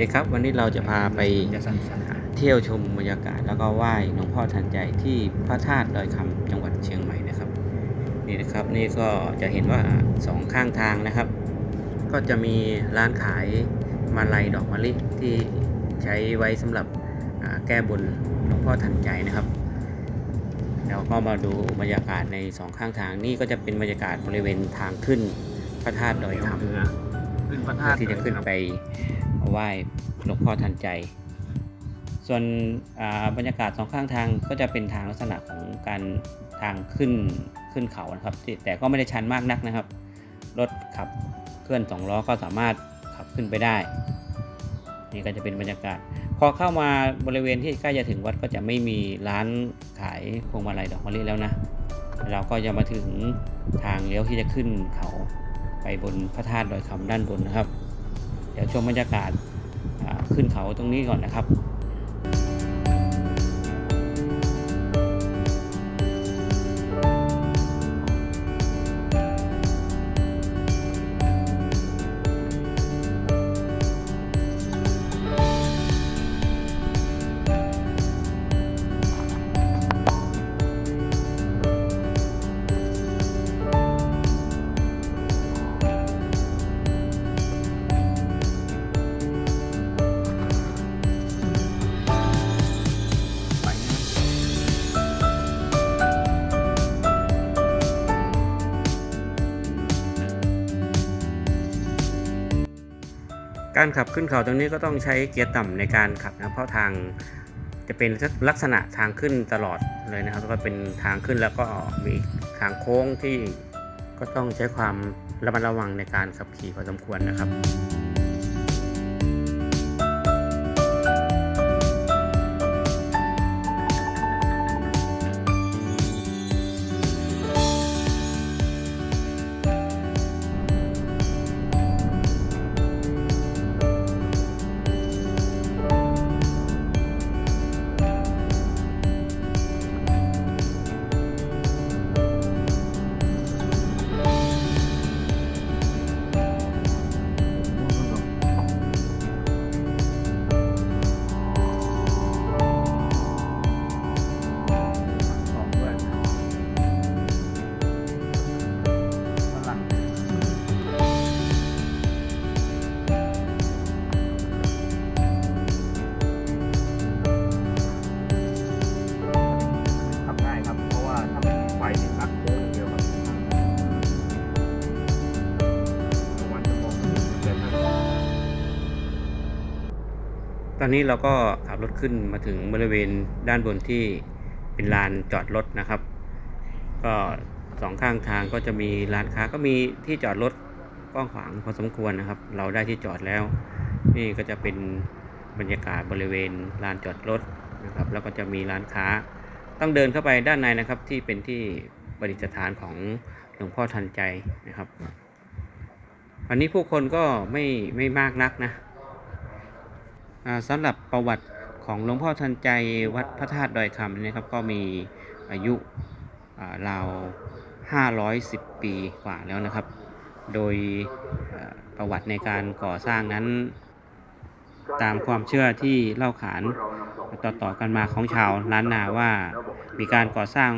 ดีครับ วันนี้เราจะพาไปจะสั้นเที่ยวชมบรรยากาศ แล้วก็ไหว้หลวงพ่อทันใจที่พระธาตุดอยคำจังหวัดเชียงใหม่นะครับ นี่นะครับนี่ก็จะเห็นว่าสองข้างทางนะครับ ก็จะมีร้านขายมาลัยดอกมะลิที่ใช้ไว้สำหรับอ่าแก้บนหลวงพ่อทันใจนะครับแล้วก็มาดูบรรยากาศในสองข้างทางนี่ก็จะเป็นบรรยากาศบริเวณทางขึ้นพระธาตุๆดอยคำเรือขึ้นพระธาตุที่จะขึ้นไป ไหว้หลวงพ่อทันใจ ส่วนบรรยากาศสองข้างทางก็จะเป็นทางลักษณะของการทางขึ้นขึ้นเขานะครับ แต่ก็ไม่ได้ชันมากนักนะครับ รถขับเคลื่อนสองล้อก็สามารถขับขึ้นไปได้ นี่ก็จะเป็นบรรยากาศ พอเข้ามาบริเวณที่ใกล้จะถึงวัดก็จะไม่มีร้านขายพวงมาลัยดอกมะลิแล้วนะ เราก็จะมาถึงทางเลี้ยวที่จะขึ้นเขาไปบนพระธาตุดอยคำด้านบนนะครับ เดี๋ยวชมบรรยากาศขึ้นเขาตรงนี้ก่อนนะครับ การขับขึ้นเขาตรงนี้ก็ต้องใช้เกียร์ต่ำในการขับนะเพราะทางจะเป็นลักษณะทางขึ้นตลอดเลยนะครับแล้วก็เป็นทางขึ้นแล้วก็มีทางโค้งที่ก็ต้องใช้ความระมัดระวังในการขับขี่พอสมควรนะครับ อนนี้เราก็ขับรถขึ้นมาถึงบริเวณด้านบนที่เป็นลานจอดรถนะครับ ก็สองข้างทางก็จะมีร้านค้าก็มีที่จอดรถกว้างขวางพอสมควรนะครับ เราได้ที่จอดแล้ว นี่ก็จะเป็นบรรยากาศบริเวณลานจอดรถนะครับ แล้วก็จะมีร้านค้าต้องเดินเข้าไปด้านในนะครับที่เป็นที่ประดิษฐานของหลวงพ่อทันใจนะครับวันนี้ผู้คนก็ไม่ไม่มากนักนะ สำหรับประวัติของหลวงพ่อทันใจวัดพระธาตุดอยคำนะครับก็มีอายุราว 510 ปีกว่าแล้วนะครับ โดยประวัติในการก่อสร้างนั้น ตามความเชื่อที่เล่าขานต่อๆกันมาของชาวล้านนาว่ามีการก่อสร้าง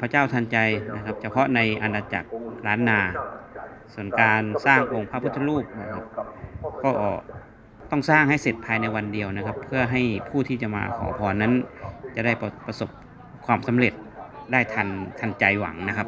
พระเจ้าทันใจนะครับ เฉพาะในอาณาจักรล้านนา ส่วนการสร้างองค์พระพุทธรูปนะครับก็ ต้องสร้างให้เสร็จภายในวันเดียวนะครับ เพื่อให้ผู้ที่จะมาขอพรนั้น จะได้ประประสบความสำเร็จได้ทันทันใจหวังนะครับ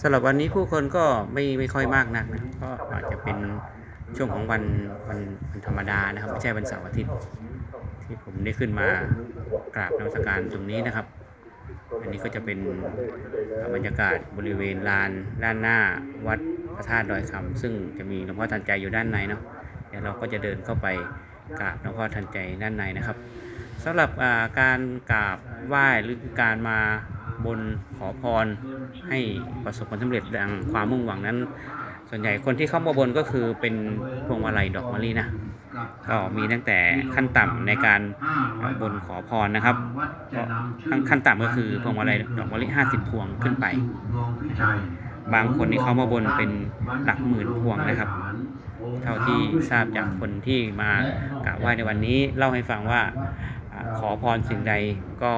สำหรับวันนี้ผู้คนก็ไม่ไม่ค่อยมากนักนะก็อาจจะเป็นช่วงของวันวันวันธรรมดานะครับไม่ใช่วันเสาร์อาทิตย์ที่ผมได้ขึ้นมากราบนมัสการตรงนี้นะครับ อันนี้ก็จะเป็นบรรยากาศบริเวณลานด้านหน้าวัดพระธาตุดอยคำซึ่งจะมีหลวงพ่อทันใจอยู่ด้านในเนาะ เดี๋ยวเราก็จะเดินเข้าไปกราบหลวงพ่อทันใจด้านในนะครับสำหรับการกราบไหว้หรือการมาบนขอพรให้ประสบความสำเร็จดังความมุ่งหวังนั้น ส่วนใหญ่คนที่เข้ามาบนก็คือเป็นพวงมาลัยดอกมะลินะก็มีตั้งแต่ขั้นต่ำในการบนขอพรนะครับขั้นขั้นต่ำก็คือพวงมาลัยดอกมะลิ50 พวงขึ้นไป บางคนที่เขามาบนเป็นหลักหมื่นพวงนะครับ เท่าที่ทราบจากคนที่มากราบไหว้ในวันนี้เล่าให้ฟังว่าขอพรสิ่งใดก็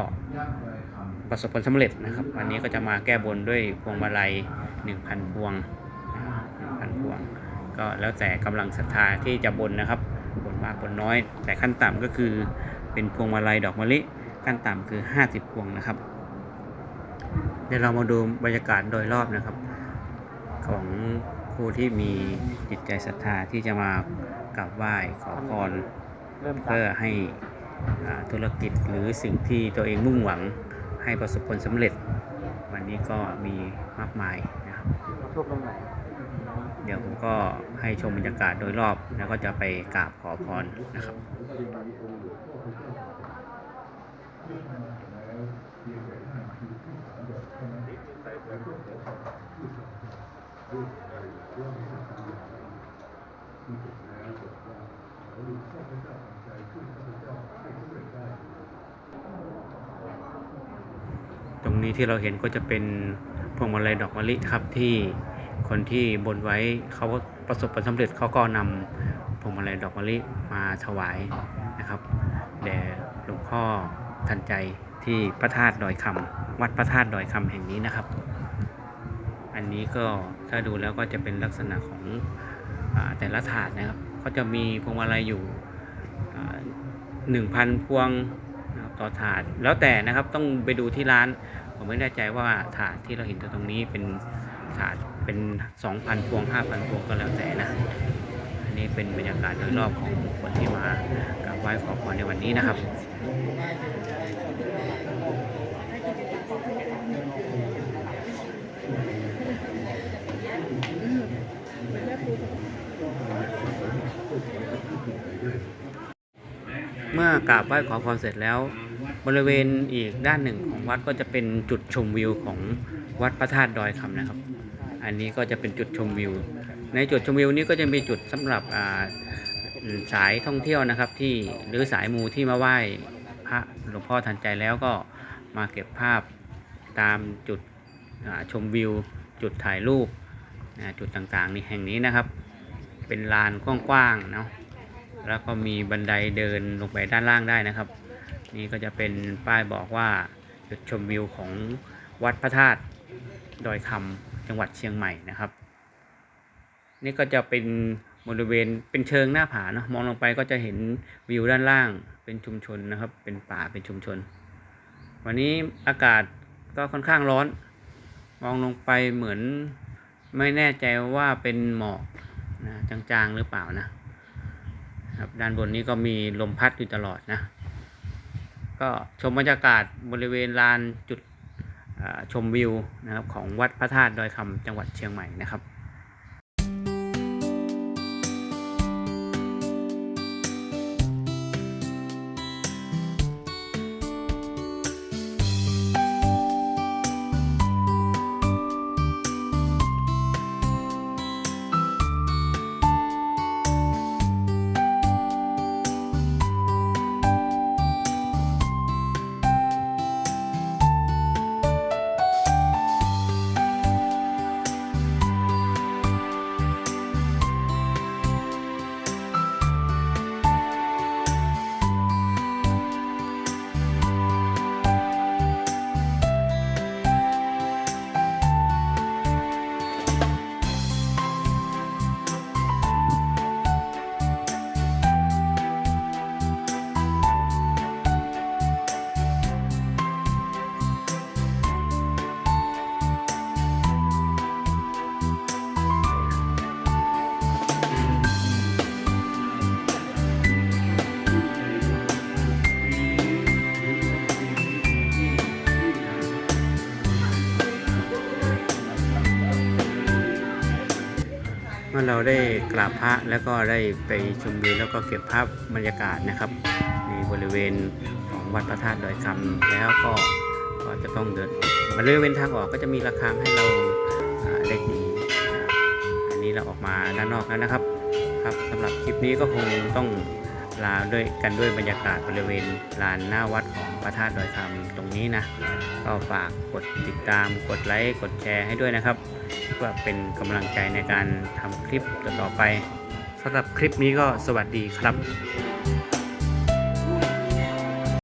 ประสบผลสำเร็จนะครับ วันนี้ก็จะมาแก้บนด้วยพวงมาลัย 1,000 พวงนะครับ1,000พวง ก็แล้วแต่กำลังศรัทธาที่จะบนนะครับบนมากบนน้อย แต่ขั้นต่ำก็คือเป็นพวงมาลัยดอกมะลิขั้นต่ำคือ 50 พวงนะครับเดี๋ยวเรามาดูบรรยากาศโดยรอบนะครับ ของ ผู้ที่มีจิตใจศรัทธาที่จะมากราบไหว้ขอพรเริ่มจากเพื่อให้อ่าธุรกิจหรือสิ่งที่ตัวเองมุ่งหวังให้ประสบผลสำเร็จ วันนี้ก็มีมากมายนะครับช่วงตรงไหนเดี๋ยวผมก็ให้ชมบรรยากาศโดยรอบแล้วก็จะไปกราบขอพรนะครับ ตรงนี้ที่เราเห็นก็จะเป็นพวงมาลัยดอกมะลิครับที่คนที่บนไว้เขาประสบผลสำเร็จเขาก็นำพวงมาลัยดอกมะลิมาถวายนะครับแด่หลวงพ่อทันใจที่พระธาตุดอยคำวัดพระธาตุดอยคำแห่งนี้นะครับ อันนี้ก็ถ้าดูแล้วก็จะเป็นลักษณะของอแต่ละถาดนะครับ ก็จะมีพวงมาลัยอยู่หนึ่งพันพวงนะครับต่อถาด แล้วแต่นะครับต้องไปดูที่ร้าน ผมไม่แน่ใจว่าถาดที่เราเห็นตรงนี้เป็นถาดเป็น 2,000 พวง 5,000 พวงก็แล้วแต่นะ อันนี้เป็นบรรยากาศโดยรอบของคนที่มากราบไหว้ขอพรในวันนี้นะครับ มื่อกราบไหว้ขอพรเสร็จแล้ว บริเวณอีกด้านหนึ่งของวัดก็จะเป็นจุดชมวิวของวัดพระธาตุดอยคำนะครับ อันนี้ก็จะเป็นจุดชมวิว ในจุดชมวิวนี้ก็จะมีจุดสำหรับาสายท่องเที่ยวนะครับที่หรือสายมูที่มาไหว้พระหลวงพ่อทันใจแล้วก็มาเก็บภาพตามจุดชมวิว จุดถ่ายรูปจุดต่างๆในแห่งนี้นะครับ เป็นลานกว้างๆเนาะ แล้วก็มีบันไดเดินลงไปด้านล่างได้นะครับ นี่ก็จะเป็นป้ายบอกว่าจุดชมวิวของวัดพระธาตุดอยคำจังหวัดเชียงใหม่นะครับ นี่ก็จะเป็นบริเวณเป็นเชิงหน้าผาเนาะมองลงไปก็จะเห็นวิวด้านล่างเป็นชุมชนนะครับ เป็นป่าเป็นชุมชน วันนี้อากาศก็ค่อนข้างร้อน มองลงไปเหมือนไม่แน่ใจว่าเป็นหมอกนะจางๆหรือเปล่านะ ครับ ด้านบนนี้ก็มีลมพัดอยู่ตลอดนะ ก็ชมบรรยากาศบริเวณลานจุดชมวิวนะครับของวัดพระธาตุดอยคำจังหวัดเชียงใหม่นะครับ เมื่อเราได้กราบพระแล้วก็ได้ไปชมวิวแล้วก็เก็บภาพบรรยากาศนะครับในบริเวณของวัดพระธาตุดอยคำแล้วก็ก็จะต้องเดินบริเวณทางออกก็จะมีระฆังให้เราได้ตีอันนี้เราออกมาด้านนอกแล้วนะครับ ครับสำหรับคลิปนี้ก็คงต้องลาด้วยกันด้วยบรรยากาศบริเวณลานหน้าวัดของพระธาตุดอยคำตรงนี้นะ ก็ฝากกดติดตามกดไลค์กดแชร์ให้ด้วยนะครับ เพื่อเป็นกำลังใจในการทำคลิปต่อๆไปสำหรับคลิปนี้ก็สวัสดีครับ